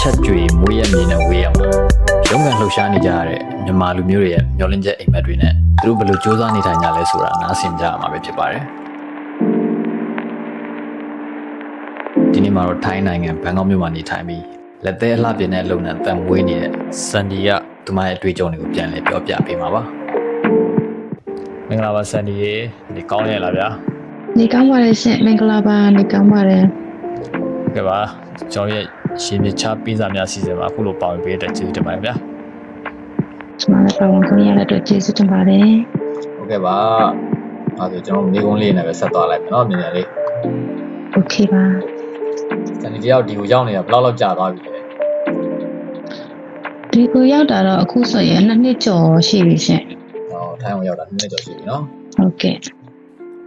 ချက်ကြွေမွေးရမြေနဲ့ဝေးရမှာရုံးကန်လှူရှားနေကြရတဲ့မြန်မာလူမျိုးတွေရဲ့မျောလင့်ချက်အိမ်မက်တွေနဲ့သူတို့ဘယ်လိုစူးစမ်းနေထိုင်ကြလဲဆိုတာနားဆင်ကြရမှာပဲဖြစ်ပါတယ်ဒီနေ့မှာတော့ထိုင်းနိုင်ငံဘန်ကောက်မြို့မှာနေထိုင်ပြီးလက်သေးအလှပြင်တဲ့လုပ်ငန်းတန်မွေးနေတဲ့စန်ဒီကသူမရဲ့အတွေ့အကြုံတွေကိုပြန်လည်ပြောပြပေးမှာပါမင်္ဂလာပါစန်ဒီရေဒီကောင်းရလားဗျာနေကောင်းပါတယ်ရှင်မင်္ဂလာပါနေကောင်းပါတယ်ကဲပါကျွန်တော်ရဲ့ ရှင်မြချပေးစာများစီစဉ်မှာအခုလိုပါဝင်ပေးတဲ့ကျေးဇူးတင်ပါတယ်ဗျာ ကျွန်မလည်းပါဝင်ခွင့်ရတဲ့အတွက်ကျေးဇူးတင်ပါတယ် ဟုတ်ကဲ့ပါအဲဒါကျွန်တော်မိကုန်းလေးနဲ့ပဲဆက်သွားလိုက်မယ်เนาะမြန်မြန်လေး โอเคပါ စနေတယောက်ဒီကိုရောက်နေတာဘယ်လောက်လောက်ကြာသွားပြီလဲ ဒီကိုရောက်တာတော့အခုဆိုရင်နှစ်နှစ်ကျော်ရှိပြီရှင် ဟောထိုင်းကိုရောက်တာနည်းနည်းကြော်ရှိပြီเนาะ ဟုတ်ကဲ့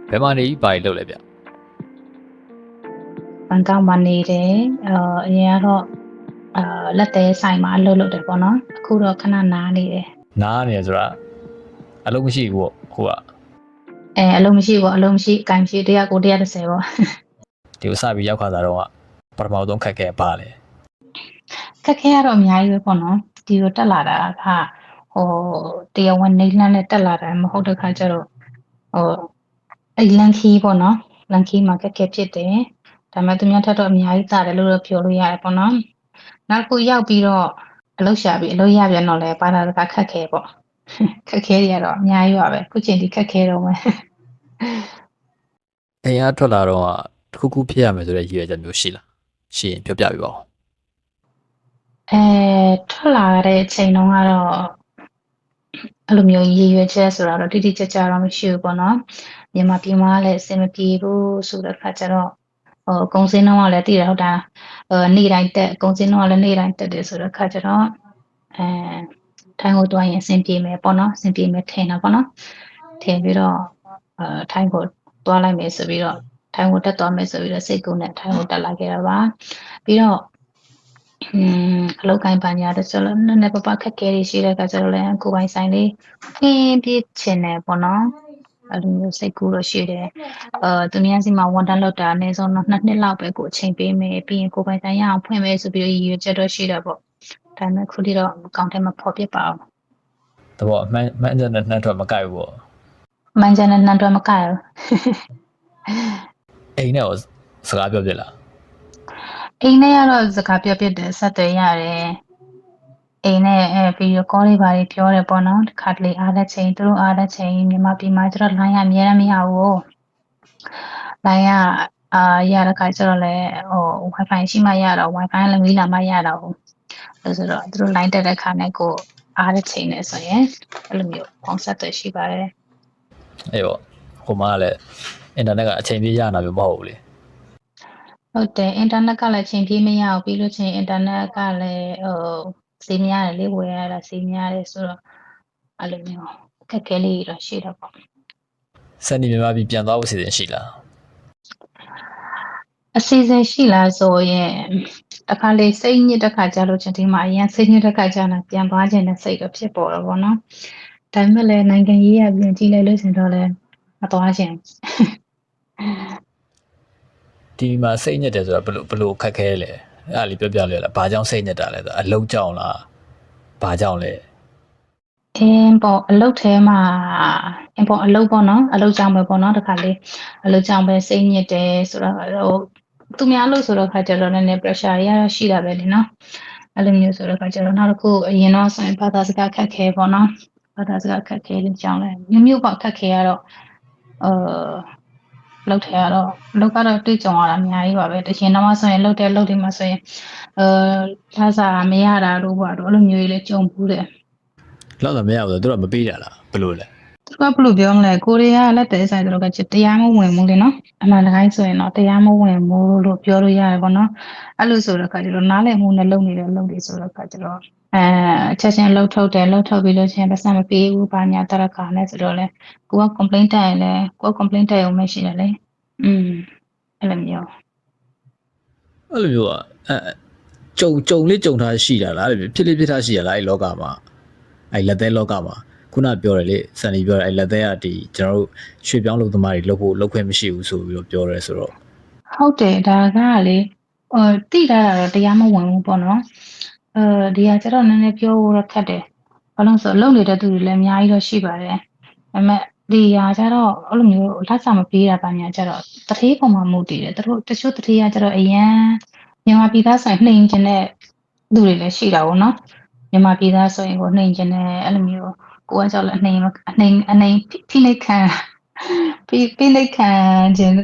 ဘယ်မှာနေပြီးပါရီလုပ်လဲဗျ ဘန်ကောက်မှာနေတယ်အာအရင်ကတော့အာလက်သေးဆိုင်မှာအလုပ်လုပ်တယ်ပေါ့နော်အခုတော့ခဏနားနေတယ်နားနေရဆိုတာအလုံးမရှိဘူးပေါ့ဟိုကအဲအလုပ်မရှိဘူးအလုပ်မရှိအကင်မရှိတရားကို130ပေါ့ဒီကိုစပြီးရောက်ခါတာတော့ကပထမဆုံးခက်ခဲပါလေခက်ခဲရတော့အများကြီးပဲပေါ့နော်ဒီကိုတက်လာတာကဟိုတရားဝင်နေလန်းနဲ့တက်လာတာမဟုတ်တဲ့ခါကျတော့ဟိုအဲ့လန်ခီပေါ့နော်လန်ခီမှာခက်ခဲဖြစ်တယ် ဒါပေမဲ့သူများထက်တော့အများကြီးတာတယ်လို့တော့ပြောလို့ရတယ်ပေါ့နော်နောက်တစ်ခုရောက်ပြီးတော့အလုပ်ရှာပြီးအလုပ်ရပြန်တော့လဲပါတာတကခက်ခဲပေါ့ခက်ခဲတွေကတော့အများကြီးပါပဲခုချိန်ဒီခက်ခဲတော့မယ်အိမ်အားထွက်လာတော့ကတစ်ခုခုဖြစ်ရမယ်ဆိုတဲ့ရည်ရွယ်ချက်မျိုးရှိလားရှိရင်ပြောပြပေးပါဦးအဲထွက်လာတဲ့အချိန်တုန်းကတော့အဲ့လိုမျိုးရည်ရွယ်ချက်ဆိုတာတော့တိတိကျကျတော့မရှိဘူးပေါ့နော်မြန်မာပြည်မှာလည်းအဆင်မပြေဘူးဆိုတဲ့ခါကျတော့ ဟိုကုံစင်းတော့ကလည်းတည်တယ်ဟုတ်တာအဲနေ့တိုင်းတက်ကုံစင်းတော့ကလည်းနေ့တိုင်းတက်တယ်ဆိုတဲ့ခါကျတော့အဲထိုင်းကိုတွားရင်အဆင်ပြေမယ်ပေါ့နော်အဆင်ပြေမယ်ထင်တာပေါ့နော်ထင်ပြီးတော့အဲထိုင်းကိုတွားလိုက်မယ်ဆိုပြီးတော့ထိုင်းကိုတက်သွားမယ်ဆိုပြီးတော့စိတ်ကူးနဲ့ထိုင်းကိုတက်လာခဲ့တာပါပြီးတော့อืมအလောက်ကိုင်းပညာတဲ့ဆိုတော့နည်းနည်းပပခက်ခဲတွေရှိတဲ့အခါကျတော့လည်းကိုယ်ပိုင်ဆိုင်လေးခင်းပြချင်တယ်ပေါ့နော် အဲ့လိုမျိုးစိတ်ကူးလို့ရှိတယ်အဲသူများစီမှာဝန်တန်းလောက်တာအနည်းဆုံးတော့နှစ်နှစ်လောက်ပဲကိုယ်အချိန်ပေးမယ်ပြီးရင်ကိုယ်ပိုင်ဆိုင်ရအောင်ဖွင့်မယ်ဆိုပြီးတော့ရည်ရွယ်ချက်တော့ရှိတယ်ပေါ့ဒါပေမဲ့ခုထိတော့အကောင့်ထဲမှာဖော်ပြပါအောင်တဘောအမှန်မှန်ချက်နဲ့နှမ်းထွက်မကြိုက်ဘူးပေါ့မန်ဂျန်နဲ့နှံတော့မကရဘူးအိမ်နဲ့ရောစကားပြောပြလားအိမ်ထဲကတော့စကားပြောပြတယ်ဆက်သွယ်ရတယ် အိမ်နဲ့အဲဗီဒီယိုကောလေးပါတွေပြောတယ်ပေါ့နော်တစ်ခါတလေအားတဲ့ချိန်သူတို့အားတဲ့ချိန်မြန်မာပြည်မှာကျတော့ line ရအများရမရဘူး line ရအာရတဲ့ခါကျတော့လေဟို wifi ရှိမှရတော့ wifi လည်းမီးလာမှရတော့ဘူးအဲဆိုတော့သူတို့ line တက်တဲ့ခါနဲ့ကိုအားတဲ့ချိန်နဲ့ဆိုရင်အဲ့လိုမျိုး concept တွေရှိပါတယ်အေးပေါ့ဟိုမှာလည်းအင်တာနက်ကအချိန်ပြည့်ရနာမျိုးမဟုတ်ဘူးလေဟုတ်တယ်အင်တာနက်ကလည်းချိန်ပြေးမရဘူးပြီးလို့ချင်းအင်တာနက်ကလည်းဟို စီးများတယ်လေဝယ်ရတာစီးများတယ်ဆိုတော့အဲ့လိုမျိုးအခက်အခဲလေးတွေတော့ရှိတော့ပေါ့စန်ဒီမြန်မာပြည်ပြန်သွားဖို့စီစဉ်ရှိလားအစီအစဉ်ရှိလားဆိုရင်တစ်ခါလေစိတ်ညစ်တစ်ခါကြာလို့ချင်းဒီမှာအရင်စိတ်ညစ်တစ်ခါကြာလာပြန်သွားခြင်းနဲ့စိတ်တော့ဖြစ်ပေါ်တော့ဗောနော်ဒါပေမဲ့လည်းနိုင်ငံရေးရပြန်ကြည့်လိုက်လို့ရှင်တော့လည်းမသွားခြင်းဒီမှာစိတ်ညစ်တယ်ဆိုတာဘယ်လိုဘယ်လိုခက်ခဲလဲ အဲ့ဒါလေးပြောပြလို့ရလားဘာကြောင့်စိတ်ညစ်တာလဲဆိုအလုံးကြောင်လားဘာကြောင့်လဲအင်းပေါ့အလုတ်ထဲမှာအင်းပေါ့အလုတ်ပေါ့နော်အလုတ်ကြောင့်ပဲပေါ့နော်တခါလေးအလုတ်ကြောင့်ပဲစိတ်ညစ်တယ်ဆိုတော့ဟိုသူများလို့ဆိုတော့ခါကျတော့လည်း pressure တွေရရှိတာပဲလေနော်အဲ့လိုမျိုးဆိုတော့ခါကျတော့နောက်တစ်ခုအရင်တော့ဆိုရင်ဘာသာစကားခက်ခဲပေါ့နော်ဘာသာစကားခက်ခဲလို့ကြောင်းလဲမျိုးမျိုးပေါ့ခက်ခဲရတော့အာ လောက်ထဲရတော့လောက်ကတော့တွေ့ကြုံရတာအများကြီးပါပဲတရှင်တော့မှဆိုရင်လောက်တဲ့လောက်တွေမှာဆိုရင်အဲလာစားမရတာတို့ပေါ့တော့အဲ့လိုမျိုးကြီးလည်းကြုံဘူးတယ်လောက်တော့မရဘူးဆိုတော့သူတို့ကမပေးတာလားဘယ်လိုလဲသူကဘယ်လိုပြောမလဲကိုရီးယားလက်သေးဆိုင်တို့ကချစ်တရားမဝင်ဘူးလေနော်အမှန်တကယ်ဆိုရင်တော့တရားမဝင်ဘူးလို့ပြောလို့ရတယ်ပေါ့နော်အဲ့လိုဆိုတော့ခါကျတော့နားလည်မှုနဲ့လုပ်နေတဲ့အလုပ်တွေဆိုတော့ခါကျတော့ အဲချက်ချင်းလှုပ်ထုတ်တယ်လှုပ်ထုတ်ပြီးလို့ချင်းပတ်စံမပေးဘူးဘာညာတရခါနဲ့ဆိုတော့လေကိုက complaint တက်ရင်လေကိုက complaint တက်ရုံပဲရှိတယ်လေอืมအဲ့လိုမျိုးအဲ့လိုမျိုးကအဲကြုံကြုံလေးကြုံထားရှိတာလားအဲ့လိုဖြစ်လေးဖြစ်ထားရှိရလားအဲ့လောကမှာအဲ့လက်သေးလောကမှာခုနပြောတယ်လေစန်ဒီပြောတယ်အဲ့လက်သေးကဒီကျွန်တော်တို့ရွှေပြောင်းလုပ်သမားတွေလုပ်ဖို့လုပ်ခွင့်မရှိဘူးဆိုပြီးတော့ပြောရဲဆိုတော့ဟုတ်တယ်ဒါကလေအော်တိတာတော့တရားမဝင်ဘူးပေါ့နော် အဲဒီကကျတော့နည်းနည်းပြောဖို့တော့ခက်တယ်ဘာလို့လဲဆိုတော့လုံနေတဲ့သူတွေလည်းအများကြီးတော့ရှိပါတယ်ဒါပေမဲ့ဒီဟာကျတော့အဲ့လိုမျိုးလက်ဆောင်မပေးတာပါညာကျတော့တတိပုံမှာမူတည်တယ်သူတို့တချို့တတိကကျတော့အရန်မြန်မာပြည်သားဆိုရင်နှိမ်ကျင်တဲ့သူတွေလည်းရှိတာပေါ့နော်မြန်မာပြည်သားဆိုရင်ကိုနှိမ်ကျင်တဲ့အဲ့လိုမျိုးကိုကကြောက်လည်းအနှိမ်အနှိမ်အနှိမ်ဖိနှိပ်ခံဖိဖိနှိပ်ခံခြင်း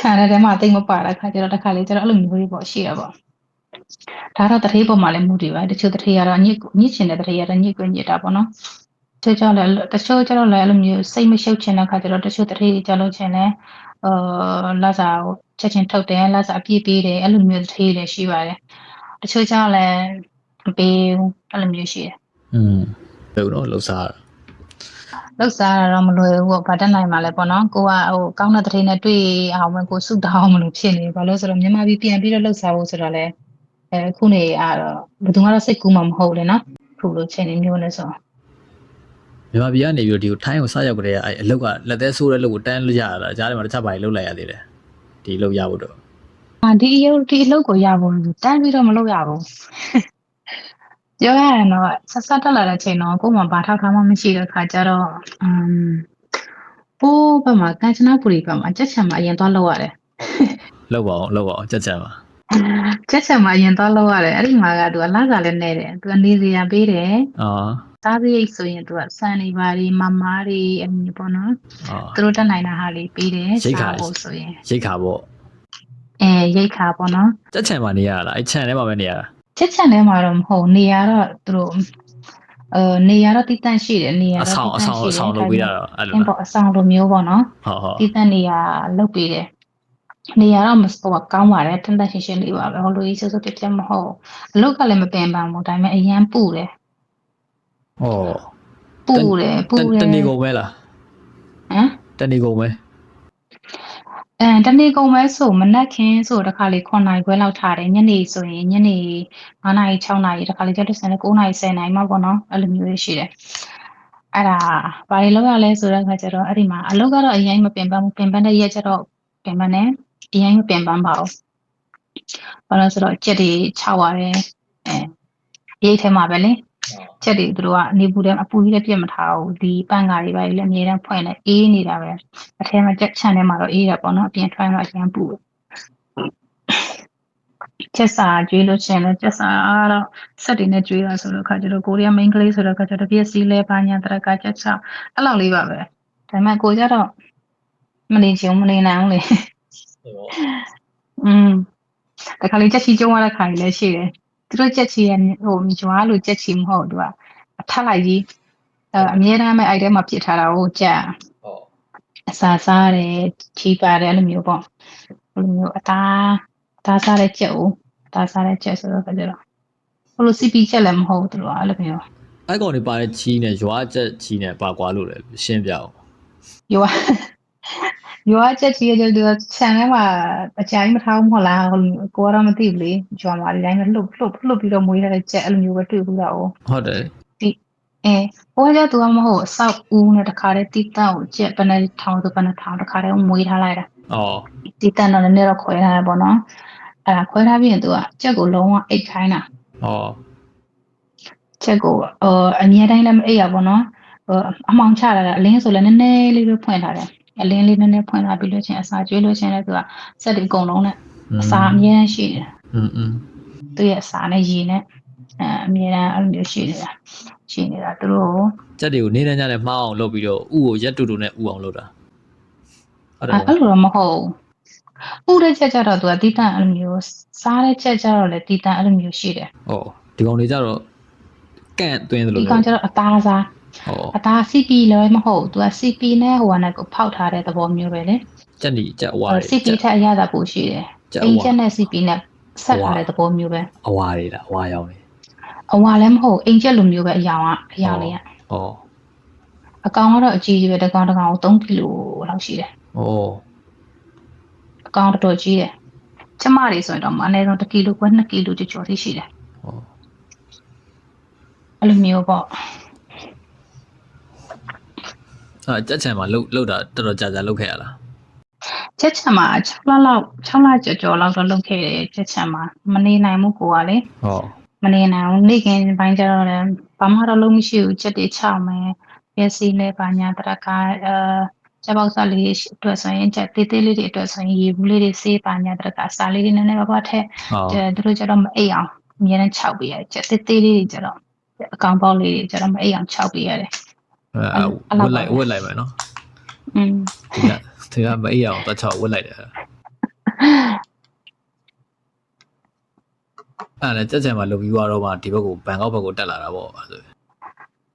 ခံရတဲ့မှာတိတ်မပါတဲ့ခါကျတော့တစ်ခါလေကျတော့အဲ့လိုမျိုးတွေပေါ့ရှိရပါ ဒါတော့တတိပုံမှာလည်းမူတည်ပါတချို့တတိကတော့ညစ်ညစ်ချင်တဲ့တတိကတော့ညစ်ကွညစ်တာပေါ့နော်တချို့ကျတော့လည်းတချို့ကျတော့လည်းအဲ့လိုမျိုးစိတ်မရှုပ်ချင်တဲ့ခါကျတော့တချို့တတိတွေကြလို့ချင်လဲအာလာစာကိုချက်ချင်းထုတ်တယ်လာစာအပြည့်ပေးတယ်အဲ့လိုမျိုးတတိတွေရှိပါတယ်တချို့ကျတော့လည်းမပေးဘူးအဲ့လိုမျိုးရှိတယ်อืมလို့တော့လှုပ်စားတာလောက်စားတာတော့မလွယ်ဘူးပေါ့ဗတ်တက်နိုင်မှာလဲပေါ့နော်ကိုကဟိုကောင်းတဲ့တတိနဲ့တွေ့အောင်ပဲကိုစုတောင်းမလို့ဖြစ်နေဘာလို့လဲဆိုတော့မြန်မာပြည်ပြန်ပြီးတော့လှုပ်စားဖို့ဆိုတော့လဲ အဲခုနေအားတော့ဘယ်သူမှတော့စိတ်ကူးမှမဟုတ်လေနော်ခုလိုချိန်နေမျိုးနဲ့ဆိုမြန်မာပြည်ကနေပြီးတော့ဒီကိုထိုင်းကိုစရောက်ကြတဲ့အဲ့အလုတ်ကလက်သေးဆိုးတဲ့လုတ်ကိုတန်းလို့ရတာကြားထဲမှာတခြားဘာတွေလုတ်လိုက်ရသေးတယ်ဒီလုတ်ရဖို့တော့အာဒီအယုတ်ဒီအလုပ်ကိုရဖို့လို့တန်းပြီးတော့မလုပ်ရဘူးပြောရရင်တော့ဆက်ဆက်တက်လာတဲ့ချိန်တော့ကိုယ်မှဘာထောက်ထားမှမရှိတဲ့ခါကျတော့အမ်ပိုးဘက်မှာက ঞ্ ချနာပူရီဘက်မှာကြက်ချံမှာအရင်သွားလောက်ရတယ်လုတ်ပါအောင်လုတ်ပါအောင်ကြက်ကြက်ပါ ကြက်ချံမှာအရင်သွားလောက်ရတယ်အဲ့ဒီမှာကသူကလာစားလည်းနေတယ်သူကနေစီရပေးတယ်အော်စားစရိတ်ဆိုရင်သူကစံနေပါရီမမားတွေအမြင်ပေါ့နော်အော်သူတို့တက်နိုင်တာဟာလေးပေးတယ်ရိတ်ခါစားဖို့ဆိုရင်ရိတ်ခါပေါ့အဲရိတ်ခါပေါ့နော်ကြက်ချံမှာနေရတာအဲ့ချံထဲမှာပဲနေရတာချက်ချက်ထဲမှာတော့မဟုတ်နေရတော့သူတို့အဲနေရတော့တိတန့်ရှိတယ်နေရအတော့ဆောင်အဆောင်အဆောင်လုပ်ပေးတာတော့အဲ့လိုအင်းလားပေါ့အဆောင်လိုမျိုးပေါ့နော်ဟုတ်ဟုတ်တိတန့်နေရလုပ်ပေးတယ် နေရတော့မစတော့ကောင်းပါတယ်တန်တန်ရှင်းရှင်းလေးပါပဲဟိုလိုကြီးစိုးစိုးပြတ်ပြတ်မဟုတ်အလုတ်ကလည်းမပင်ပန်းဘူးဒါပေမဲ့အရန်ပူတယ်ဩပူတယ်ပူတယ်တနေကုန်ပဲလားဟမ်တနေကုန်ပဲအဲတနေ့ကုန်မဲဆိုမနက်ခင်းဆိုတခါလေ9နာရီခွဲလောက်ထားတယ်ညနေဆိုရင်ညနေ9နာရီ6နာရီတခါလေကျတော့ဆန်လေ9နာရီ10နာရီမှပေါ့နော်အဲ့လိုမျိုးတွေရှိတယ်အဲ့ဒါဘာတွေလောက်ရလဲဆိုတော့ခါကျတော့အဲ့ဒီမှာအလုပ်ကတော့အရင်မပင်ပန်းဘူးပင်ပန်းတဲ့ရက်ကျတော့ပင်ပန်းတယ် အရင်မပင်ပန်းပါဘူးဘာလို့လဲဆိုတော့ကြက်တွေ6ရတယ်အဲရိတ်ထဲမှာပဲလေကြက်တွေသူတို့ကနေပူတယ်အပူကြီးလည်းပြတ်မထားဘူးဒီပန့်ကားတွေပါလေအမြဲတမ်းဖွင့်နေအေးနေတာပဲအထဲမှာကြက်ချန်ထဲမှာတော့အေးတာပေါ့နော်အပြင်ထွန်းတော့အရင်ပူတယ်ချက်စာကျွေးလို့ချင်လို့ချက်စာကတော့ဆက်တွေနဲ့ကျွေးတာဆိုတော့ခါကျတော့ကိုရီးယား main ကလေးဆိုတော့ခါကျတော့ပြည့်စည်လဲပါညာတရကချက်ချအဲ့လောက်လေးပါပဲဒါပေမဲ့ကိုကြတော့မနေချင်ဘူးမနေနိုင်ဘူးလေ อืมတခါလေးချက်ချီကျုံရတဲ့ခါကြီးလည်းရှိတယ်သူတို့ချက်ချီရဟိုကြွားလို့ချက်ချီမဟုတ်သူကအထက်လိုက်ကြီးအဲအမြဲတမ်းပဲအဲ့ထဲမှာပြစ်ထားတာကိုကြက်ဟုတ်အစာစားတယ်ချီပါတယ်အဲ့လိုမျိုးပေါ့အဲ့လိုမျိုးအသားအသားစားတဲ့ကြက်ဦးအသားစားတဲ့ကြက်ဆိုတော့ကြတော့ဘလို့စီပီချက်လည်းမဟုတ်ဘူးသူတို့ကအဲ့လိုမျိုးအဲ့ကောင်တွေပါတဲ့ချီးနဲ့ရွာချက်ချီးနဲ့ပါကွာလို့လေရှင်းပြအောင်ယော ယောချက်ချီရတဲ့သူကခြံထဲမှာအကြာကြီးမထားဘူးမဟုတ်လားဟိုကိုကတော့မသိဘူးလေကြွားမှာဒီတိုင်းပဲလှုပ်လှုပ်လှုပ်ပြီးတော့မွေးထားတဲ့ကြက်အဲ့လိုမျိုးပဲတွေ့ဘူးတော့ဟုတ်တယ်အဲဟိုကသူကမဟုတ်အဆောက်ဦးနဲ့တခါတည်းတိတန့်ကိုကြက်ပနေထောင်သူပနေထောင်တခါတည်းမွေးထားလိုက်တာအော်ဒီတန်တော့လည်းနည်းတော့ခွဲထားတယ်ပေါ့နော်အဲ့ဒါခွဲထားပြီးရင်သူကကြက်ကိုလုံးဝအိတ်ခိုင်းတာအော်ကြက်ကိုဟိုအမြဲတမ်းလည်းမအိတ်ရပါတော့ဟိုအမောင်ချလာတာအလင်းဆိုလည်းနည်းနည်းလေးပဲဖွင့်ထားတယ် အလင်းလေးနည်းနည်းဖွင့်လာပြီးလို့ချင်းအစာကျွေးလို့ချင်းလည်းသူကစက်တွေအကုန်လုံးနဲ့အစာအများရှိတယ်อืมသူရဲ့အစာနဲ့ရေနဲ့အဲအများအားအဲ့လိုမျိုးရှိနေတာရှိနေတာသူတို့စက်တွေကိုနေနေကြနဲ့မှားအောင်လုပ်ပြီးတော့ဥကိုရက်တူတူနဲ့ဥအောင်လုပ်တာဟုတ်တယ်အဲ့လိုတော့မဟုတ်ဥတဲ့ချက်ကြတော့သူကတီးတန့်အဲ့လိုမျိုးစားတဲ့ချက်ကြတော့လည်းတီးတန့်အဲ့လိုမျိုးရှိတယ်ဟုတ်ဒီကောင်တွေကြတော့ကန့်သွင်းသလိုဒီကောင်ကြတော့အသားစား အသား CP လည်းမဟုတ်ဘူးသူက CP နဲ့ဟိုကနဲ့ကိုဖောက်ထားတဲ့သဘောမျိုးပဲလေချက်နီချက်အဝါအဲတွေ CP ထက်အရသာပိုရှိတယ်ချက်အိအမ်ဝါချက်နဲ့ CP နဲ့ဆက်ထားတဲ့သဘောမျိုးပဲအဝါတွေလားအဝါရောင်တွေအဝါလည်းမဟုတ်အိမ်ချက်လိုမျိုးပဲအယောင်ကအယောင်လေးကဟောအကောင်ကတော့အကြီးကြီးပဲတစ်ကောင်တစ်ကောင်3ကီလိုလောက်ရှိတယ်ဟောအကောင်တော်တော်ကြီးတယ်ကျမတွေဆိုရင်တော့မအနည်းဆုံး1ကီလိုခွဲ2ကီလိုကျော်သေးရှိတယ်ဟောအဲ့လိုမျိုးပေါ့ အဲချက်ချံမှာလှုပ်လှုပ်တာတော်တော်ကြာကြာလှုပ်ခဲ့ရလားကြချက်ချံမှာ6လလောက်6လကျော်ကျော်လောက်တော့လုပ်ခဲ့တယ်ချက်ချံမှာမနေနိုင်ဘူးကိုကလေဟောမနေနိုင်ဘူးနေ့ကင်းပိုင်းကျတော့လည်းဘာမှတော့လုံးမရှိဘူးချက်တွေချမယ်ရက်စီနဲ့ပါညာတရကအဲချက်ပေါက်စားလေးအတွက်ဆိုရင်ချက်တေးသေးလေးတွေအတွက်ဆိုရင်ရေဘူးလေးတွေစေးပါညာတရကစားလေးတွေနည်းနည်းပါးပါးထက်ဟောကျသူတို့ကျတော့မအိပ်အောင်အများနဲ့6ပေးရတယ်ချက်တေးသေးလေးတွေကျတော့အကောင်ပေါက်လေးတွေကျတော့မအိပ်အောင်6ပေးရတယ်အဲ ဝက်လိုက်ဝက်လိုက်မယ်နော်อืมဒီကဒီကမအေးအောင်တတ်ချောက်ဝက်လိုက်တယ်အဲ့ဒါကြက်ချင်မှာလုပ်ပြီးတော့မှဒီဘက်ကိုဘန်ကောက်ဘက်ကိုတက်လာတာပေါ့အဲ့ဒါဆို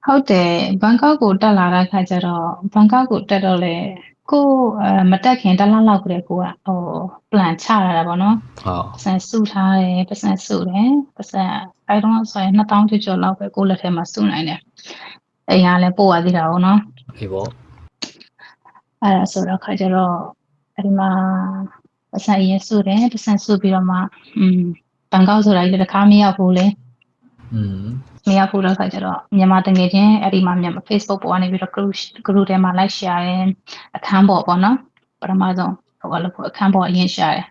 ဟုတ်တယ်ဘန်ကောက်ကိုတက်လာတဲ့ခါကျတော့ဘန်ကောက်ကိုတက်တော့လေကိုအဲမတက်ခင်တစ်လလောက်ကလေးကိုကဟို plan ချရတာပေါ့နော်ဟောပတ်စံစုထားတယ်ပတ်စံစုတယ်ပတ်စံအဲတော့ဆိုရင်2000ကျော်ကျော်လောက်ပဲကိုလက်ထဲမှာစုနိုင်တယ် အဲရလည်းပို့ရသေးတာပေါ့နော် အေးပေါ့ အဲဒါဆိုတော့ခါကျတော့အဲဒီမှာပတ်စံအရင်စုတယ်ပတ်စံစုပြီးတော့မှอืมဘန်ကောက်ဆိုတာကြီးလည်းတစ်ခါမရောက်ဘူးလေ อืม မရဘူးတော့ခါကျတော့မြန်မာတငယ်ချင်းအဲ့ဒီမှာမြန်မာ Facebook ပေါ်ကနေပြီးတော့ group group ထဲမှာ like share တယ်အခန်းပေါ်ပေါ့နော်ပထမဆုံးဟိုလိုအခန်းပေါ်အရင် share တယ်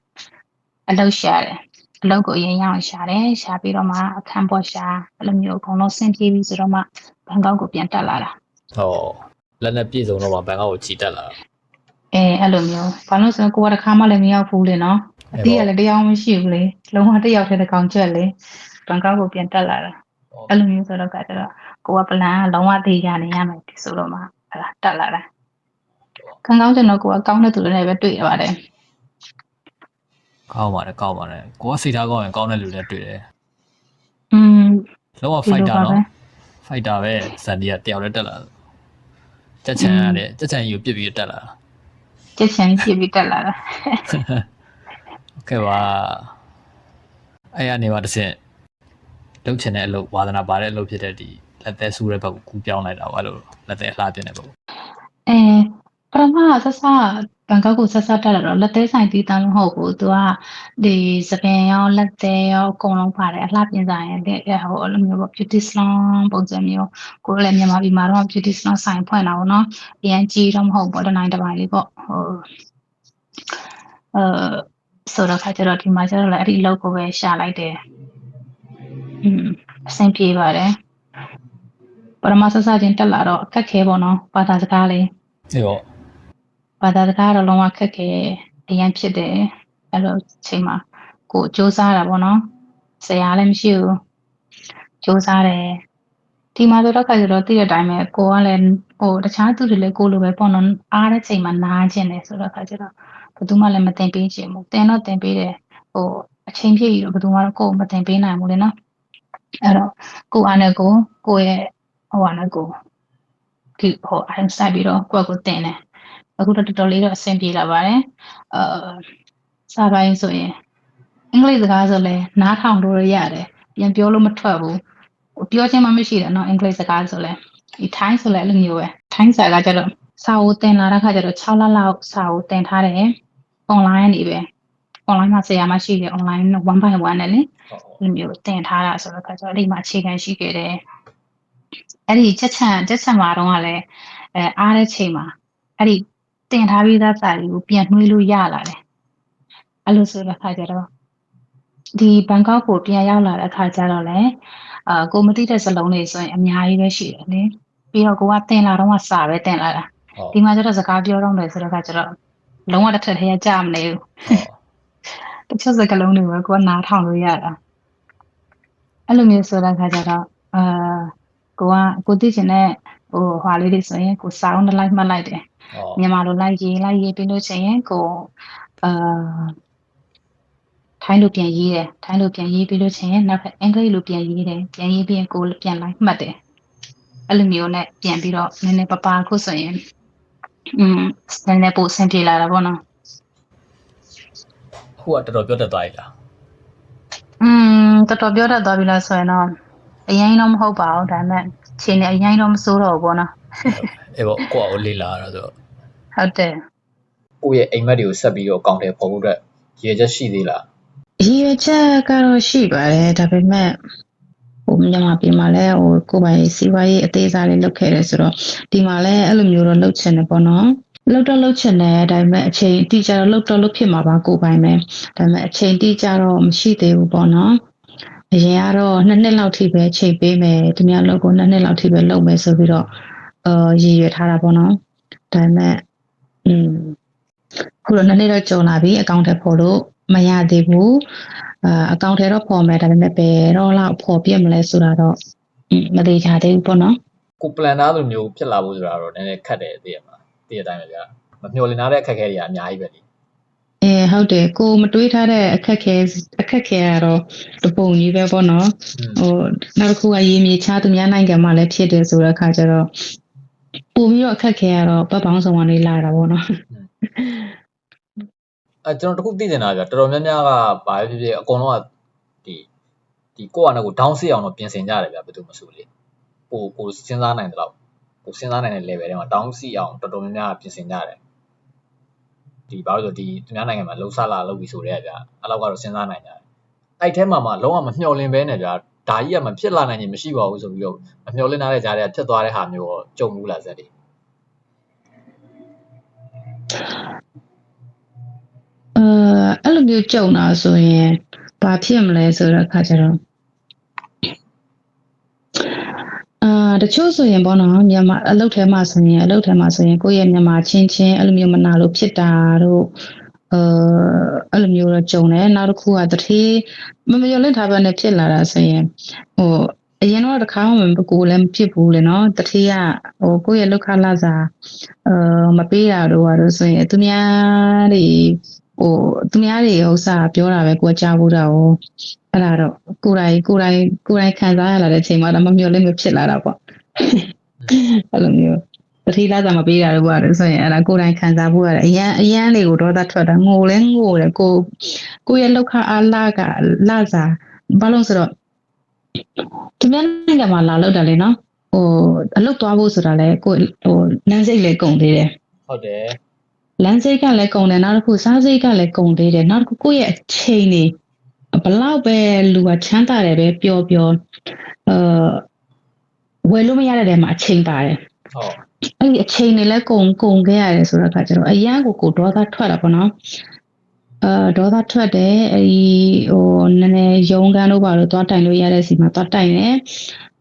အလုပ် share တယ်အလုပ်ကိုအရင်ရအောင် share တယ် share ပြီးတော့မှအခန်းပေါ် share အဲ့လိုမျိုးအကုန်လုံးဆင်ပြေပြီဆိုတော့မှ ဘန်ကောက်ကိုပြန်တက်လာတာဟောလက်နဲ့ပြည့်စုံတော့မှဘန်ကောက်ကိုချီတက်လာတာအဲအဲ့လိုမျိုးဘာလို့လဲဆိုတော့ကိုကတစ်ခါမှလည်းမရောက်ဘူးလေနော်အတိကလည်းတရားမရှိဘူးလေလုံးဝတစ်ယောက်တည်းတစ်ကောင်ကျက်လေဘန်ကောက်ကိုပြန်တက်လာတာအဲ့လိုမျိုးဆိုတော့ကကျတော့ကိုကပလန်ကလုံးဝသေးရနေရမယ်ဒီဆိုတော့မှဟလာတက်လာတာခံကောင်းကျွန်တော်ကိုကကောင်းတဲ့သူတွေနဲ့ပဲတွေ့ရပါတယ်ကောင်းပါတယ်ကောင်းပါတယ်ကိုကစိတ်ထားကောင်းရင်ကောင်းတဲ့လူတွေတွေ့တယ်อืมလောကဒီဖိုက်လိုတာပါပဲနော် ဖိုက်တာပဲဇန်ဒီကတယောက်လည်းတက်လာကြက်ချန်ရတယ်ကြက်ချန်ယူပြစ်ပြီးတက်လာ ကြက်ချင်ပြပြီးတက်လာတာ โอเคပါအဲ့ရနေပါတစ်ဆင့်လုတ်ချင်တဲ့အလုပ်ဝါသနာပါတဲ့အလုပ်ဖြစ်တဲ့ဒီလက်သက်ဆူတဲ့ဘက်ကိုကူးပြောင်းလိုက်တာပါလို့လက်သက်လှပြနေတဲ့ဘက်ကို အဲပထမဆက်စ ဘန်ကောက်ကိုဆက်ဆက်တက်လာတော့လက်သေးဆိုင်တီးတန်းလို့မဟုတ်ဘူးသူကဒီစပင်ရောလက်သေးရောအကုန်လုံးပါတယ်အလှပြင်ဆိုင်ရဲ့တဲ့ဟိုအဲ့လိုမျိုးပေါ့ beauty salon ပုံစံမျိုးကိုယ်လည်းမြန်မာပြည်မှာတော့ beauty salon ဆိုင်ဖွင့်တာပေါ့နော်အရင်ကြီးတော့မဟုတ်ဘူးတနိုင်တစ်ပိုင်းလေးပေါ့ဟိုအဲဆိုတော့ခါကျတော့ဒီမှာကျတော့လည်းအဲ့ဒီလောက်ကိုပဲရှာလိုက်တယ်อืมအဆင်ပြေပါတယ်ပထမဆက်စချင်းတက်လာတော့အခက်ခဲပေါ့နော်ဘာသာစကားလေးအေးပေါ့ ဘာသာစကားတော့လုံးဝခက်ခဲအရင်ဖြစ်တယ်အဲ့လိုချိန်မှာကိုစူးစမ်းတာပေါ့နော်ဆရာလည်းမရှိဘူးစူးစမ်းတယ်ဒီမှာဆိုတော့ခါကျတော့တည့်တဲ့အတိုင်းပဲကိုကလည်းဟိုတခြားသူတွေလည်းကိုလိုပဲပေါ့နော်အားတဲ့ချိန်မှာနားကျင်တယ်ဆိုတော့ခါကျတော့ဘယ်သူမှလည်းမတင်ပေးချင်ဘူးတင်တော့တင်ပေးတယ်ဟိုအချိန်ပြည့်ပြီးတော့ဘယ်သူမှတော့ကိုယ်မတင်ပေးနိုင်ဘူးလေနော်အဲ့တော့ကိုအားနဲ့ကိုကိုရဲ့ဟိုအားနဲ့ကိုဒီဟိုအိုင်ဆိုင်ပြီးတော့ကိုယ့်ကိုတင်တယ် အခုတော့တော်တော်လေးတော့အဆင်ပြေလာပါတယ်။အာစာပိုင်းဆိုရင်အင်္ဂလိပ်စကားဆိုလဲနားထောင်လို့ရရတယ်။ပြန်ပြောလို့မထွက်ဘူး။ဟိုပြောချင်းမှမရှိတယ်နော်အင်္ဂလိပ်စကားဆိုလဲဒီထိုင်းဆိုလဲအဲ့လိုမျိုးပဲ။ထိုင်းစာကကျတော့စာအုပ်တင်လာတဲ့ခါကျတော့6လလောက်စာအုပ်တင်ထားတယ်။ online နေပဲ။ online မှာဆရာမရှိတယ် online 1 by 1နဲ့လေအဲ့လိုမျိုးတင်ထားတာဆိုတော့ခါကျတော့အဲ့ဒီမှာအခြေခံရှိခဲ့တယ်။အဲ့ဒီချက်ချံချက်ချံမှာတော့ကလည်းအဲအားတဲ့ချိန်မှာအဲ့ဒီ တင်ထားပြီးသားစာတွေကိုပြန်နှွှေးလို့ရလာတယ်။အဲ့လိုဆိုတဲ့အခါကျတော့ဒီဘန်ကောက်ကိုပြန်ရောက်လာတဲ့အခါကျတော့လည်းအာကိုမသိတဲ့စလုံးတွေဆိုရင်အများကြီးပဲရှိတယ်လေ။ပြီးတော့ကိုကတင်လာတော့ကစာပဲတင်လာတာဟုတ်။ဒီမှာကျတော့စကားပြောတော့တယ်ဆိုတဲ့အခါကျတော့လုံးဝတစ်ထက်တည်းကြာမနေဘူး။တချို့စကားလုံးတွေပဲကိုကနားထောင်လို့ရတာ။အဲ့လိုမျိုးဆိုတဲ့အခါကျတော့အာကိုကကိုသိချင်တဲ့ဟိုဟာလေးတွေဆိုရင်ကိုစာအုပ်နဲ့လိုက်မှတ်လိုက်တယ်ဟုတ် မြန်မာလိုလိုက်ရေးလိုက်ရေးပြီးလို့ရှိရင်ကိုအာထိုင်းလိုပြန်ရေးတယ်ထိုင်းလိုပြန်ရေးပြီးလို့ရှိရင်နောက်ထပ်အင်္ဂလိပ်လိုပြန်ရေးတယ်ပြန်ရေးပြီးရင်ကိုပြန်လိုက်မှတ်တယ်အဲ့လိုမျိုးနဲ့ပြန်ပြီးတော့နည်းနည်းပပခုဆိုရင်อืมနည်းနည်းပိုဆင်ပြေလာတာပေါ့နော် ဟိုကတော်တော်ပြောတတ်သွားပြီလား อืมတော်တော်ပြောတတ်သွားပြီလားဆိုရင်တော့အရင်တော့မဟုတ်ပါဘူးဒါပေမဲ့ခြေနဲ့အရင်တော့မစိုးတော့ဘူးပေါ့နော် အေးပေါ့ကိုယ့်အကိုလေးလာတာဆိုတော့ဟုတ်တယ်ကိုယ့်ရဲ့အိမ်မက်တွေကိုဆက်ပြီးတော့အကောင့်ထဲပေါ်ဖို့အတွက်ရည်ချက်ရှိသေးလားရည်ရွယ်ချက်ကတော့ရှိပါတယ်ဒါပေမဲ့ဟိုမြန်မာပြည်မှာလည်းဟိုကိုယ်ပိုင်စီးပွားရေးအသေးစားလေးလုပ်ခဲ့တယ်ဆိုတော့ဒီမှာလည်းအဲ့လိုမျိုးတော့လုပ်ချင်တယ်ပေါ့နော်လောက်တော့လောက်ချင်တယ်ဒါပေမဲ့အချိန်တိကျတော့လောက်တော့လောက်ဖြစ်မှာပါကိုယ်ပိုင်ပဲဒါပေမဲ့အချိန်တိကျတော့မရှိသေးဘူးပေါ့နော်အရင်ကတော့နှစ်နှစ်လောက်ထိပဲချိန်ပေးမယ်ဒီများလောက်ကိုနှစ်နှစ်လောက်ထိပဲလုပ်မယ်ဆိုပြီးတော့ အာရည်ရွယ်ထားတာပေါ့နော်ဒါပေမဲ့อืมခုတော့နှစ်နှစ်တော့ကြုံလာပြီအကောင့်ထဲပေါ်လို့မရသေးဘူးအာအကောင့်ထဲတော့ပေါ်မယ်ဒါပေမဲ့ဘယ်တော့လောက်ပေါ်ပြည့်မလဲဆိုတာတော့မသေးချာသေးဘူးပေါ့နော်ကိုပလန်နာလိုမျိုးဖြစ်လာဖို့ဆိုတာတော့နည်းနည်းခက်တယ်သိရမှာသိရတိုင်းပဲဗျာမမျှော်လင့်ထားတဲ့အခက်အခဲတွေကအများကြီးပဲလေအဲဟုတ်တယ်ကိုမတွေးထားတဲ့အခက်ခဲအခက်ခဲကတော့တပုံကြီးပဲပေါ့နော်ဟိုနောက်တစ်ခုကရေမြေချသူများနိုင်ငံမှာလည်းဖြစ်တယ်ဆိုတဲ့အခါကျတော့ ပို့ပြီးတော့အခက်ခဲကတော့ပတ်ပေါင်းဆောင်ကနေလာတာပေါ့နော်အဲကျွန်တော်တခုသိနေတာဗျာတော်တော်များများကဘာပဲဖြစ်ဖြစ်အကုန်လုံးကဒီဒီကိုယ့်အနေကို down စစ်အောင်တော့ပြင်ဆင်ကြတယ်ဗျာဘယ်သူမဆိုလေကိုကိုစဉ်းစားနိုင်တယ်လို့ကိုစဉ်းစားနိုင်တဲ့ level ထဲမှာ down စစ်အောင်တော်တော်များများပြင်ဆင်ကြတယ်ဒီဘာလို့လဲဆိုဒီသူများနိုင်ငံမှာလှုပ်ရှားလာလုပ်ပြီးဆိုတဲ့ဗျာအဲ့လောက်ကတော့စဉ်းစားနိုင်ကြတယ်အဲ့ထဲမှာမှလုံးဝမမျှော်လင့်ပဲနဲ့ဗျာ ဒါကြီးကမဖြစ်လာနိုင်ရင်မရှိပါဘူးဆိုပြီးတော့မမျှော်လင့်ထားတဲ့ကြားထဲကဖြစ်သွားတဲ့ဟာမျိုးတော့ကြုံဘူးလားဇက်တွေအဲအဲ့လိုမျိုးကြုံတာဆိုရင်ဘာဖြစ်မလဲဆိုတဲ့အခါကျတော့အာတချို့ဆိုရင်ပေါ့နော်မြန်မာအလုပ်ထဲမှာဆိုရင်အလုပ်ထဲမှာဆိုရင်ကိုယ့်ရဲ့မြန်မာချင်းချင်းအဲ့လိုမျိုးမနာလို့ဖြစ်တာတို့ အဲအဲ့လိုမျိုးတော့ကြုံတယ်နောက်တစ်ခုကတတိမမရောလင့်ထားဘဲနဲ့ဖြစ်လာတာဆိုရင်ဟိုအရင်တော့တစ်ခါမှမကိုလည်းမဖြစ်ဘူးလေနော်တတိကဟိုကိုယ့်ရဲ့လောက်ခလာစာအဲမပေးတာတို့ဟာတို့ဆိုရင်သူများတွေဟိုသူများတွေဥစ္စာပြောတာပဲကိုယ်ကြားဘူးတာကိုအဲ့ဒါတော့ကိုယ်တိုင်ကိုယ်တိုင်ကိုယ်တိုင်ခံစားရလာတဲ့အချိန်မှာတော့မမျှော်လင့်မဖြစ်လာတာပေါ့အဲ့လိုမျိုး တတိလာစာမပေးတာတို့ဟာတို့ဆိုရင်အဲ့ဒါကိုယ်တိုင်ခံစားဖို့ရတယ်အရန်အရန်လေးကိုဒေါသထွက်တာငိုလဲငိုတယ်ကိုကိုယ့်ရဲ့လောက်ခအားလာကလာစာဘာလို့ဆိုတော့သူများနိုင်ငံမှာလာလောက်တာလေနော်ဟိုအလုပ်သွားဖို့ဆိုတာလဲကိုယ်ဟိုလမ်းစိတ်လေးကုန်သေးတယ်ဟုတ်တယ်လမ်းစိတ်ကလည်းကုန်တယ်နောက်တစ်ခုစားစိတ်ကလည်းကုန်သေးတယ်နောက်တစ်ခုကိုယ့်ရဲ့အချိန်နေဘလောက်ပဲလူကချမ်းသာတယ်ပဲပျော်ပျော်အဲဝယ်လို့မရတဲ့တဲမှာအချိန်ပါတယ်ဟုတ် အဲ့ဒီအချိန်တွေလည်းကုန်ကုန်ခဲ့ရတယ်ဆိုတော့အခါကျတော့အရန်ကိုကိုဒေါသထွက်တာပေါ့နော်အဲဒေါသထွက်တယ်အဲ့ဒီဟိုနည်းနည်းရုံးကန်းတို့ဘာလို့သွားတိုင်လို့ရတဲ့စီမှာသွားတိုင်တယ်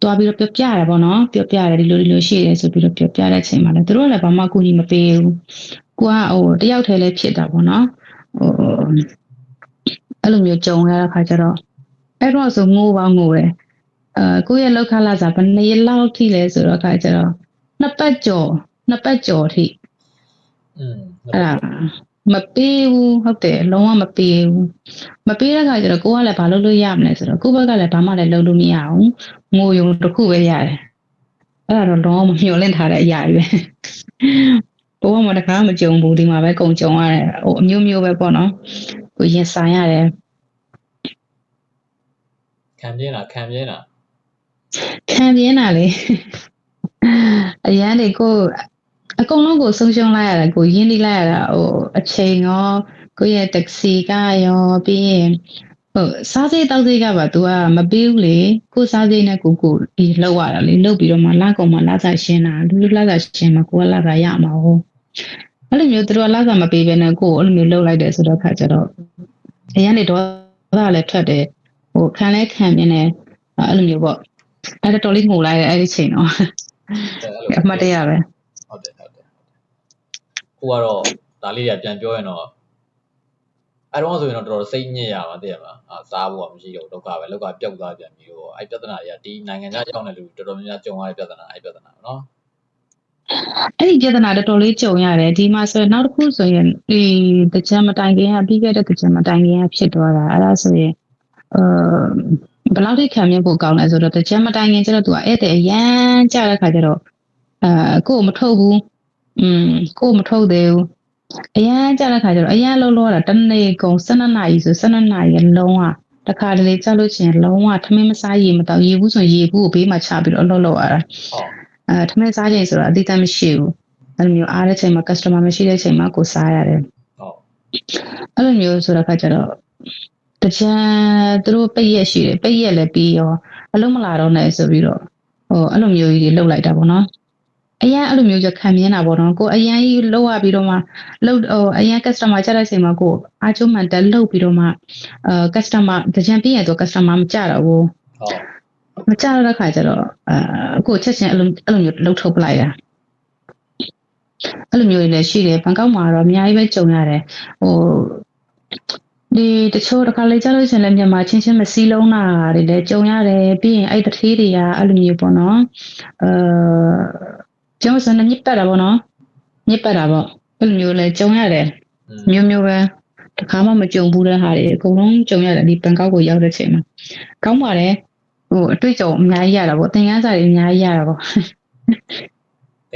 သွားပြီးတော့ပြောပြရတယ်ပေါ့နော်ပြောပြရတယ်ဒီလိုဒီလိုရှိတယ်ဆိုပြီးတော့ပြောပြတဲ့အချိန်မှာလည်းသူတို့ကလည်းဘာမှအကူအညီမပေးဘူးကိုကဟိုတယောက်တည်းလည်းဖြစ်တာပေါ့နော်ဟိုအဲ့လိုမျိုးကြုံရတဲ့အခါကျတော့အဲ့တော့ဆိုငိုပါငိုတယ်အဲကိုယ့်ရဲ့လောက်ခလာစားဘယ်နှစ်ရက်လောက်ထိလဲဆိုတော့အခါကျတော့ နှစ်ပတ်ကျော်နှစ်ပတ်ကျော်ထိอืมအဲ့ဒါမပေးဘူးဟုတ်တယ်လုံးဝမပေးဘူးမပေးတဲ့ခါကျတော့ကိုကလည်းဘာလုပ်လို့ရမလဲဆိုတော့ကိုယ့်ဘက်ကလည်းဘာမှလည်းလုပ်လို့မရအောင်ငိုယုံတစ်ခုပဲရတယ်အဲ့ဒါတော့လုံးဝမမျှော်လင့်ထားတဲ့အရာကြီးပဲဘဝမှာတခါမှမကြုံဘူးဒီမှာပဲကုံကြုံရတယ်ဟိုအမျိုးမျိုးပဲပေါ့နော်ကိုရင်ဆိုင်ရတယ်ခံပြင်းတာခံပြင်းတာခံပြင်းတာလေ အရန်လေကိုအကုန်လုံးကိုဆုံးရှုံးလိုက်ရတာကိုရင်းနှီးလိုက်ရတာဟိုအချိန်ရောကိုယ့်ရဲ့တက္ကစီကရောပြီးရင်ဟုတ်စားစိတ်တောက်စိတ်ကပါ तू ကမပေးဘူးလေကိုယ်စားစိတ်နဲ့ကိုကိုဒီလောက်ရတာလေလောက်ပြီးတော့မှလာကောင်မှလာစားရှင်းတာလူလူလာစားရှင်းမှာကိုကလာစားရမှာဟုတ်အဲ့လိုမျိုးသူတို့ကလာစားမပေးဘဲနဲ့ကိုယ်အဲ့လိုမျိုးလောက်လိုက်တယ်ဆိုတော့ခါကျတော့အရန်လေတော့ဒါလည်းထွက်တယ်ဟိုခံလဲခံမြင်တယ်အဲ့လိုမျိုးပေါ့အဲ့ဒါတော်လေးငိုလိုက်တယ်အဲ့ဒီချိန်တော့ အမှတ်တရပဲဟုတ်တယ်ဟုတ်တယ်ကိုကတော့ဒါလေးတွေကပြန်ပြောရင်တော့အဲ့တော့ဆိုရင်တော့တော်တော်စိတ်ညစ်ရပါသိရမှာအာစားဖို့ကမရှိတော့ဒုက္ခပဲလောက်ကပြုတ်သွားပြန်ပြီးတော့အဲ့ပြဿနာတွေကဒီနိုင်ငံခြားကြောင်းတဲ့လူတော်တော်များများကြုံရတဲ့ပြဿနာအဲ့ပြဿနာပဲနော်အဲ့ဒီပြဿနာတော်တော်လေးကြုံရတယ်ဒီမှာဆိုရင်နောက်တစ်ခုဆိုရင်ဒီတကြံမတိုင်ခင်ကပြီးခဲ့တဲ့တကြံမတိုင်ခင်ကဖြစ်သွားတာအဲ့ဒါဆိုရင်အဲ ဘယ်လောက်ထိခံမြင်ဖို့ကောင်းလဲဆိုတော့တကြံမတိုင်ခင်ကျတော့သူကဧည့်သည်အရန်ကြတဲ့ခါကျတော့အဲကိုယ်မထုတ်ဘူးอืมကိုယ်မထုတ်သေးဘူးအရန်ကြတဲ့ခါကျတော့အရန်လုံးလုံးရတာတနေ့ကုန်12နာရီဆို12နာရီလုံးဝတခါတလေကြောက်လို့ချင်းလုံးဝထမင်းမစားရေမတော့ရေဘူးဆိုရေဘူးကိုဘေးမှာချပြီးတော့အလုပ်လုပ်ရတာဟုတ်အဲထမင်းစားချိန်ဆိုတော့အတိအကျမရှိဘူးအဲ့လိုမျိုးအားတဲ့ချိန်မှာ customer မရှိတဲ့ချိန်မှာကိုစားရတယ်ဟုတ်အဲ့လိုမျိုးဆိုတော့ခါကျတော့ တကြံသူတို့ပိတ်ရက်ရှိတယ်ပိတ်ရက်လည်းပြီးရောအလုံးမလာတော့နဲ့ဆိုပြီးတော့ဟိုအဲ့လိုမျိုးကြီးတွေလှုပ်လိုက်တာပေါ့နော်အရင်အဲ့လိုမျိုးကြခံမြင်တာပေါ့နော်ကိုအရင်ကြီးလောက်ရပြီးတော့မှလောက်ဟိုအရင် customer ကြတဲ့အချိန်မှာကိုအားချိုးမှန်တက်လောက်ပြီးတော့မှအဲ customer တကြံပြည့်ရတော့ customer မကြတော့ဘူးဟုတ်မကြတော့တဲ့ခါကျတော့အဲကိုချက်ချင်းအဲ့လိုအဲ့လိုမျိုးလှုပ်ထုတ်ပလိုက်တာအဲ့လိုမျိုးတွေလည်းရှိတယ်ဘန်ကောက်မှာတော့အများကြီးပဲကြုံရတယ်ဟို ဒီတချို့တစ်ခါလေကြားလို့ရှရင်လည်းမြန်မာချင်းချင်းမစည်းလုံးတာတွေလည်းကြုံရတယ်ပြီးရင်အဲ့တထေးတွေကအဲ့လိုမျိုးပေါ့နော်အဲကျွန်တော်စနေမြစ်ပတ်တာပေါ့နော်မြစ်ပတ်တာပေါ့အဲ့လိုမျိုးလည်းကြုံရတယ်อืมမျိုးမျိုးပဲတခါမှမကြုံဘူးတဲ့ဟာတွေအကုန်လုံးကြုံရတယ်ဒီဘန်ကောက်ကိုရောက်တဲ့ချိန်မှာကောင်းပါတယ်ဟိုအတွေ့အကြုံအများကြီးရတာပေါ့သင်ခန်းစာတွေအများကြီးရတာပေါ့သ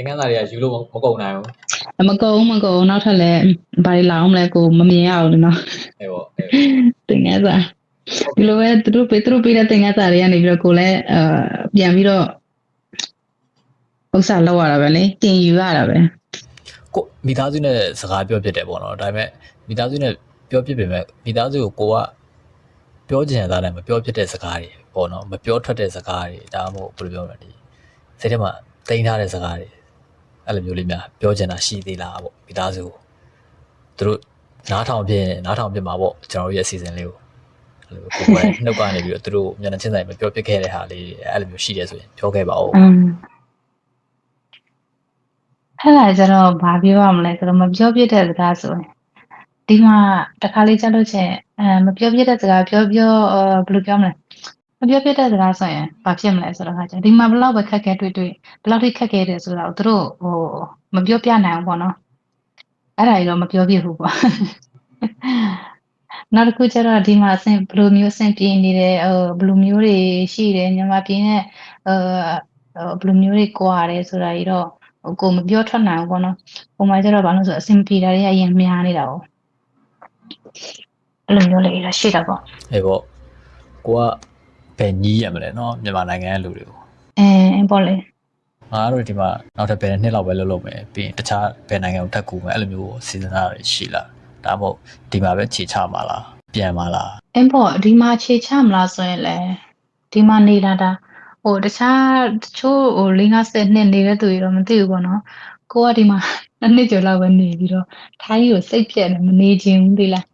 င်္ကန်းသားတွေကယူလို့မကုန်နိုင်ဘူးမကုန်းမကုန်းနောက်ထပ်လည်းဘာတွေလာအောင်မလဲကိုမမြင်ရအောင်လို့နော်ဟဲ့ပေါ့ဟဲ့သင်ခန်းစာဒီလိုပဲသူတို့ပေးသူတို့ပေးတဲ့သင်ခန်းစာတွေကနေပြီးတော့ကိုလည်းအာပြန်ပြီးတော့ဥစ္စာလောက်ရတာပဲလေတင်ယူရတာပဲကိုမိသားစုနဲ့စကားပြောဖြစ်တယ်ပေါ့နော်ဒါပေမဲ့မိသားစုနဲ့ပြောဖြစ်ပေမဲ့မိသားစုကိုကိုကပြောချင်တာနဲ့မပြောဖြစ်တဲ့စကားတွေပေါ့နော်မပြောထွက်တဲ့စကားတွေဒါမှမဟုတ်ဘယ်လိုပြောမလဲဒီစိတ်ထဲမှာတိန်းထားတဲ့စကားတွေ အဲ့လိုမျိုးလေးများပြောချင်တာရှိသေးလားပေါ့မိသားစုကိုသူတို့နားထောင်ဖြစ်ရင်နားထောင်ဖြစ်မှာပေါ့ကျွန်တော်တို့ရဲ့အစီအစဉ်လေးကိုအဲ့လိုကိုယ်ကိုယ်နှုတ်ကနေပြီးတော့သူတို့မျက်နှာချင်းဆိုင်မပြောဖြစ်ခဲ့တဲ့ဟာလေးအဲ့လိုမျိုးရှိတယ်ဆိုရင်ပြောခဲ့ပါဦးอืมအဲ့ဒါကျတော့ဘာပြောရမလဲဆိုတော့မပြောပြတဲ့စကားဆိုရင်ဒီမှာတခါလေးကြားလို့ချင်းအဲမပြောပြတဲ့စကားပြောပြောအဲဘယ်လိုပြောမလဲ မပြောပြတဲ့စကားဆိုရင်ဘာဖြစ်မလဲဆိုတော့ခါကျဒီမှာဘယ်လောက်ပဲခက်ခဲတွေ့တွေ့ဘယ်လောက်ထိခက်ခဲတယ်ဆိုတော့သူတို့ဟိုမပြောပြနိုင်ဘူးပေါ့နော်အဲ့ဒါကြီးတော့မပြောပြဘူးပေါ့နောက်တစ်ခုကျတော့ဒီမှာအဆင်ဘယ်လိုမျိုးအဆင်ပြေနေတယ်ဟိုဘယ်လိုမျိုးတွေရှိတယ်မြန်မာပြည်နဲ့အဲဟိုဘယ်လိုမျိုးတွေကွာတယ်ဆိုတာကြီးတော့ဟိုကိုမပြောထွက်နိုင်ဘူးပေါ့နော်။ပုံမှန်ကျတော့ဘာလို့လဲဆိုတော့အဆင်ပြေတာတွေကအရင်များနေတာပေါ့။အဲ့လိုမျိုးလေးတော့ရှိတာပေါ့ဟဲ့ပေါ့ကိုက ဘယ်ညီးရမလဲเนาะမြန်မာနိုင်ငံရဲ့လူတွေကို ။အဲပေါ့လေ ငါတို့ဒီမှာနောက်ထပ်ဘယ်နှစ်လောက်ပဲလုပ်လုပ်မယ်ပြီးရင်တခြားဘယ်နိုင်ငံကိုတက်ကူမယ်အဲ့လိုမျိုးစီစဉ်တာတွေရှိလားဒါမှမဟုတ်ဒီမှာပဲခြေချမှာလားပြန်မှာလား ။အင်းပေါ့ဒီမှာခြေချမလားဆိုရင်လည်းဒီမှာနေလာတာဟိုတခြားတချို့ဟို၄50နှစ်နေတဲ့သူတွေတော့မသိဘူးပေါ့နော်။ ကိုကဒီမှာနှစ်နှစ်ကျော်လောက်ပဲနေပြီးတော့ထိုင်းကိုစိတ်ပြက်နေမနေချင်ဘူးဒီလား။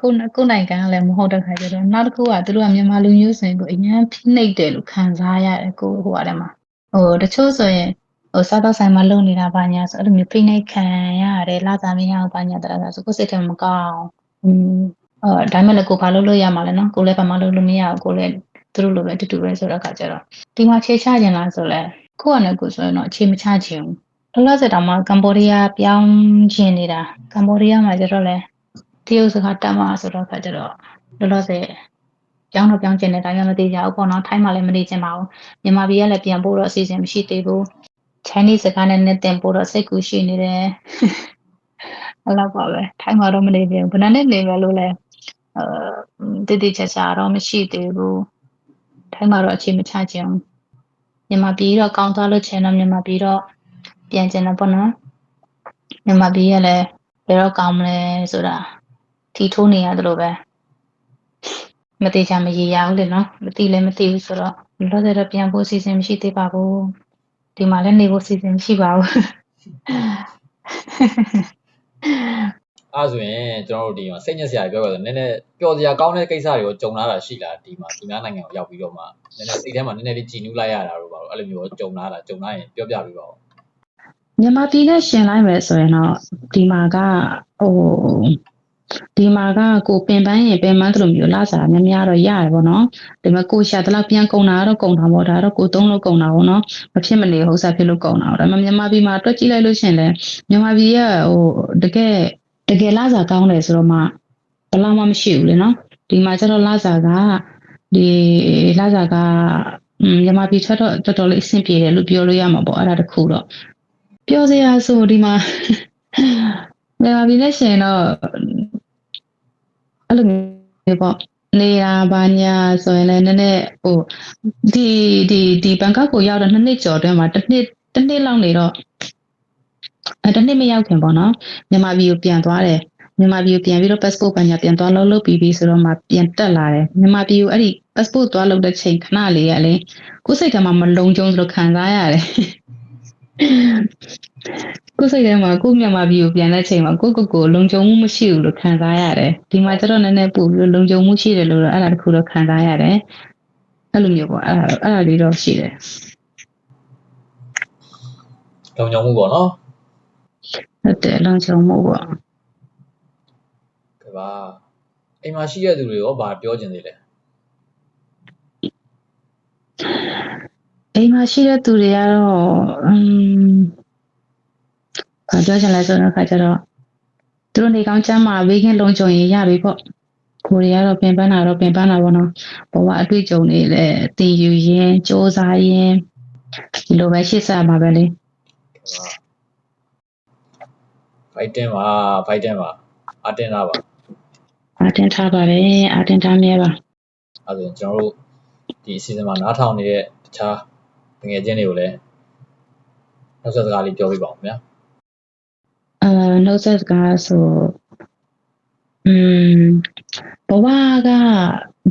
ကိုကိုနိုင်ငံကလည်းမဟုတ်တဲ့ခါကျတော့နောက်တစ်ခုကသူတို့ကမြန်မာလူမျိုးဆိုရင်ကိုအရင်ဖိနှိပ်တယ်လို့ခံစားရတယ်ကိုဟိုအတယ်မှာဟိုတချို့ဆိုရင်ဟိုစားတော့ဆိုင်မှာလုံနေတာဘာညာဆိုအဲ့လိုမျိုးဖိနှိပ်ခံရတယ်လာစားမရအောင်ဘာညာတရတာဆိုကိုယ်စိတ်ထဲမှာမကောင်းอืมအော်ဒါမှလည်းကိုဘာလုပ်လို့ရမှာလဲနော်ကိုလည်းဘာမှလုပ်လို့မရဘူးကိုလည်းသူတို့လိုပဲတူတူပဲဆိုတော့အခါကျတော့ဒီမှာခြေချခြင်းလားဆိုလဲကိုကလည်းကိုဆိုရင်တော့အခြေမချခြင်းဘူး လောလောဆယ်တောင်မှကမ္ဘောဒီးယားပြောင်းခြင်းနေတာကမ္ဘောဒီးယားမှာကျတော့လဲတရုတ်စကားတက်မှာဆိုတော့အခါကျတော့လောလောဆယ်ပြောင်းတော့ပြောင်းခြင်းနေတာလည်းမသိကြဘူးပေါ့နော်ထိုင်းမှာလည်းမနေချင်ပါဘူးမြန်မာပြည်ကလည်းပြန်ပို့တော့အစီအစဉ်မရှိသေးဘူး Chinese စကားနဲ့နဲ့တင်ပို့တော့စိတ်ကူရှိနေတယ်အဲ့လောက်ပါပဲထိုင်းမှာတော့မနေပြန်ဘူးဘယ်နဲ့နေမလို့လဲအဲတည်တည်ချာချာတော့မရှိသေးဘူးထိုင်းမှာတော့အခြေမချခြင်းမြန်မာပြည်တော့ကောင်းသွားလို့ချင်တော့မြန်မာပြည်တော့ ပြန်ကျင်တော့ပေါ့နော်မြန်မာပြည်ကလည်းဘယ်တော့ကောင်းမလဲဆိုတာထီထိုးနေရတယ်လို့ပဲမတိချာမရေရဘူးလေနော်မတိလည်းမတိဘူးဆိုတော့လောဆယ်တော့ပြန်ဖို့အစီအစဉ်မရှိသေးပါဘူးဒီမှာလည်းနေဖို့အစီအစဉ်မရှိပါဘူးအဲ့ဆိုရင်ကျွန်တော်တို့ဒီမှာစိတ်ညစ်စရာတွေပြောရဆိုနည်းနည်းပျော်စရာကောင်းတဲ့ကိစ္စတွေကိုကြုံလာတာရှိလားဒီမှာဒီများနိုင်ငံကိုရောက်ပြီးတော့မှနည်းနည်းစိတ်ထဲမှာနည်းနည်းလေးကြည်နူးလိုက်ရတာတော့ပါတော့အဲ့လိုမျိုးကြုံလာတာကြုံလာရင်ပြောပြပေးပါဦး မြန်မာပြည်နဲ့ရှင်လိုက်မယ်ဆိုရင်တော့ဒီမှာကဟိုဒီမှာကကိုပင်ပန်းရင်ပင်ပန်းသလိုမျိုးလာစားများများတော့ရတယ်ပေါ့နော်ဒီမှာကိုရှာတလောက်ပြန်ကုန်တာတော့ကုန်တာပေါ့ဒါတော့ကိုသုံးလို့ကုန်တာပေါ့နော်မဖြစ်မနေဟုတ်စားဖြစ်လို့ကုန်တာပေါ့ဒါပေမဲ့မြန်မာပြည်မှာတွက်ကြည့်လိုက်လို့ရှရင်လေမြန်မာပြည်ကဟိုတကယ်တကယ်လာစားကောင်းတယ်ဆိုတော့မှဘယ်လောက်မှမရှိဘူးလေနော်ဒီမှာကျတော့လာစားကဒီလာစားကอืมမြန်မာပြည်ထွက်တော့တော်တော်လေးအဆင်ပြေတယ်လို့ပြောလို့ရမှာပေါ့အဲ့ဒါတခုတော့ ပြောစရာဆိုဒီမှာမြန်မာပြည်နဲ့ရှင်တော့အဲ့လိုမျိုးပေါ့နေတာဘာညာဆိုရင်လည်းနည်းနည်းဟိုဒီဒီဒီဘန်ကောက်ကိုရောက်တော့နှစ်နှစ်ကျော်အတွင်းမှာတစ်နှစ်တစ်နှစ်လောက်နေတော့အဲတစ်နှစ်မရောက်ခင်ပေါ့နော်မြန်မာပြည်ကိုပြန်သွားတယ်မြန်မာပြည်ကိုပြန်ပြီးတော့ passport ဘာညာပြန်သွားလုပ်လုပ်ပြီးပြီဆိုတော့မှပြန်တက်လာတယ်မြန်မာပြည်ကိုအဲ့ဒီ passport သွားလုပ်တဲ့ချိန်ခဏလေးကလေကိုယ်စိတ်ထဲမှာမလုံခြုံသလိုခံစားရတယ် ကိုယ်စိတ်ထဲမှာကိုယ့်မြန်မာပြည်ကိုပြန်တဲ့ချိန်မှာကိုယ့်ကိုယ်ကိုလုံခြုံမှုမရှိဘူးလို့ခံစားရတယ်ဒီမှာကျတော့နည်းနည်းပို့ပြီးတော့လုံခြုံမှုရှိတယ်လို့တော့အဲ့ဒါတစ်ခုတော့ခံစားရတယ်အဲ့လိုမျိုးပေါ့အဲ့ဒါအဲ့ဒါလေးတော့ရှိတယ်လုံခြုံမှုပေါ့နော်ဟုတ်တယ်လုံခြုံမှုပေါ့ကဲပါအိမ်မှာရှိရတဲ့သူတွေရောဗာပြောချင်သေးလဲ အိမ်မှာရှိတဲ့သူတွေကတော့อืมဘာပြောချင်လဲဆိုတော့ခါကျတော့သူတို့နေကောင်းချမ်းမှာဘေးကင်းလုံခြုံရင်ရပြီပေါ့ကိုရီးယားတော့ပင်ပန်းတာတော့ပင်ပန်းတာပေါ့နော်ဘဝအတွေ့အကြုံတွေလည်းတည်ယူရင်းစ조사ရင်းဒီလိုပဲရှေ့ဆက်ရမှာပဲလေ ကဲပါဖိုက်တင်ပါဖိုက်တင်ပါအတင်လာပါ အတင်ထားပါတယ်အတင်ထားမြဲပါ အဲဒါဆိုရင်ကျွန်တော်တို့ဒီအစီအစဉ်မှာနားထောင်နေတဲ့တခြား ငွေချင်းတွေကိုလည်းနောက်ဆက်စကားလေးပြောပြပါဦးခင်ဗျာ အဲနှုတ်ဆက်စကားဆိုอืมဘဝက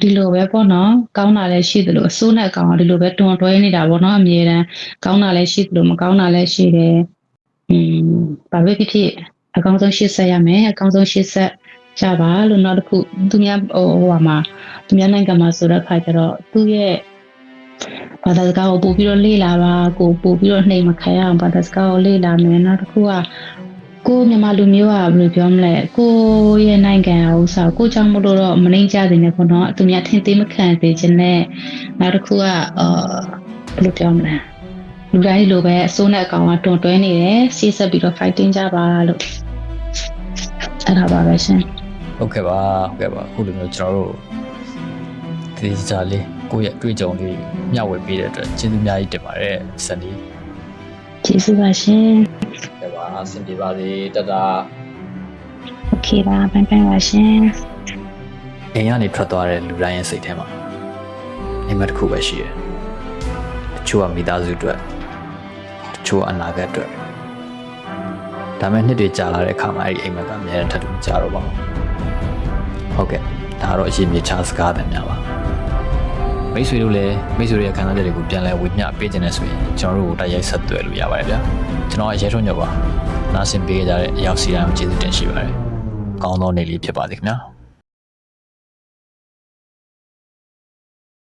ဒီလိုပဲပေါ့နော်ကောင်းတာလည်းရှိသလိုအဆိုးနဲ့ကောင်းတာဒီလိုပဲတွန်တွဲနေတာပေါ့နော်အမြဲတမ်းကောင်းတာလည်းရှိသလိုမကောင်းတာလည်းရှိတယ်อืมဘာပဲဖြစ်ဖြစ်အကောင်းဆုံးရှေ့ဆက်ရမယ်အကောင်းဆုံးရှေ့ဆက်ကြပါလို့နောက်တစ်ခုသူများဟိုဟိုဟာမှာသူများနိုင်ငံမှာဆိုတဲ့ခါကျတော့သူ့ရဲ့ ဘာသာစကားကိုပို့ပြီးတော့လေ့လာပါကိုပို့ပြီးတော့နှိမ်မခံရအောင်ဘာသာစကားကိုလေ့လာမယ်နောက်တစ်ခုကကိုမြန်မာလူမျိုးကဘယ်လိုပြောမလဲကိုရဲ့နိုင်ငံဥစ္စာကိုကြောင့်မလို့တော့မနှိမ့်ကြသေးနဲ့ပေါ့နော်သူများထင်သေးမခံသေးခြင်းနဲ့နောက်တစ်ခုကအာဘယ်လိုပြောမလဲလူတိုင်းလိုပဲအစိုးနဲ့အကောင်ကတွန်တွဲနေတယ်စီးဆက်ပြီးတော့ fighting ကြပါလို့အဲ့ဒါပါပဲရှင်ဟုတ်ကဲ့ပါဟုတ်ကဲ့ပါအခုလိုမျိုးကျွန်တော်တို့ဒီစားလေး ကိုယ့်ရဲ့အတွေ့အကြုံလေးမျှဝေပေးတဲ့အတွက်ကျေးဇူးအများကြီးတင်ပါတယ်ဆန်ဒီကျေးဇူးပါရှင်။ဒါပါအဆင်ပြေပါစေတတာ။ Okay ပါဘိုင်ဘိုင်ပါရှင်။အိမ်ကနေထွက်သွားတဲ့လူတိုင်းရဲ့စိတ်ထဲမှာအိမ်မက်တစ်ခုပဲရှိတယ်။တချို့ကမိသားစုအတွက်တချို့အနာဂတ်အတွက်ဒါမဲ့နှစ်တွေကြာလာတဲ့အခါမှာအဲ့ဒီအိမ်မက်ကအများနဲ့ထပ်တူကြာတော့ပါဘူး။ဟုတ်ကဲ့ဒါတော့အရေးမြချစကားပဲများပါ မိတ်ဆွေတို့လည်းမိတ်ဆွေတွေရဲ့ခံစားချက်တွေကိုပြန်လဲဝေမျှပေးခြင်းနဲ့ဆိုရင်ကျွန်တော်တို့ကိုတိုက်ရိုက်ဆက်သွယ်လို့ရပါတယ်ဗျာကျွန်တော်အရဲထွန်းညောပါနားဆင်ပေးကြတဲ့အရောက်စီတိုင်းကိုကျေးဇူးတင်ရှိပါတယ်ကောင်းသောနေ့လေးဖြစ်ပါစေခင်ဗျာ